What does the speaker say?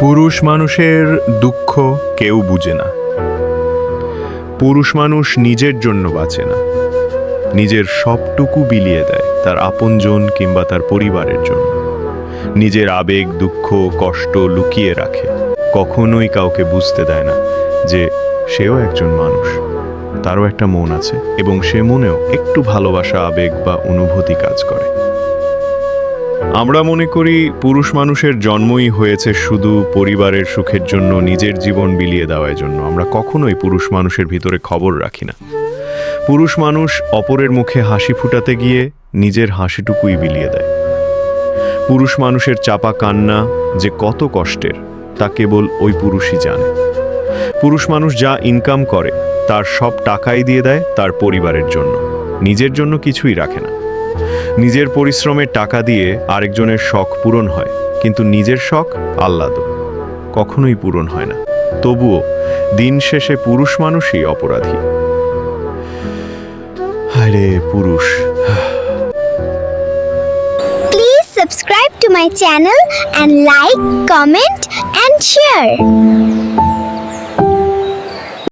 পুরুষ মানুষের দুঃখ কেউ বুঝে না। পুরুষ মানুষ নিজের জন্য বাঁচে না। নিজের সবটুকু বিলিয়ে দেয় তার আপনজন কিংবা তার পরিবারের জন্য। নিজের আবেগ, দুঃখ, কষ্ট লুকিয়ে রাখে। কখনোই কাউকে বুঝতে দেয় না যে সেও একজন মানুষ। তারও একটা মন আছে এবং সে মনেও একটু ভালোবাসা, আবেগ বা অনুভূতি কাজ করে। আমরা মনে করি পুরুষ মানুষের জন্মই হয়েছে শুধু পরিবারের সুখের জন্য, নিজের জীবন বিলিয়ে দেওয়ার জন্য। আমরা কখনোই পুরুষ মানুষের ভিতরে খবর রাখি না। পুরুষ মানুষ অপরের মুখে হাসি ফুটাতে গিয়ে নিজের হাসিটুকুই বিলিয়ে দেয়। পুরুষ মানুষের চাপা কান্না যে কত কষ্টের, তা কেবল ওই পুরুষই জানে। পুরুষ মানুষ যা ইনকাম করে, তার সব টাকাই দিয়ে দেয় তার পরিবারের জন্য। নিজের জন্য কিছুই রাখে না। নিজের পরিশ্রমের টাকা দিয়ে আরেকজনের শখ পূরণ হয় কিন্তু নিজের শখ আহ্লাদ কখনোই পূরণ হয় না। তবুও দিন শেষে পুরুষ মানুষই অপরাধী। আরে পুরুষ। Please subscribe to my channel and like, comment, and share.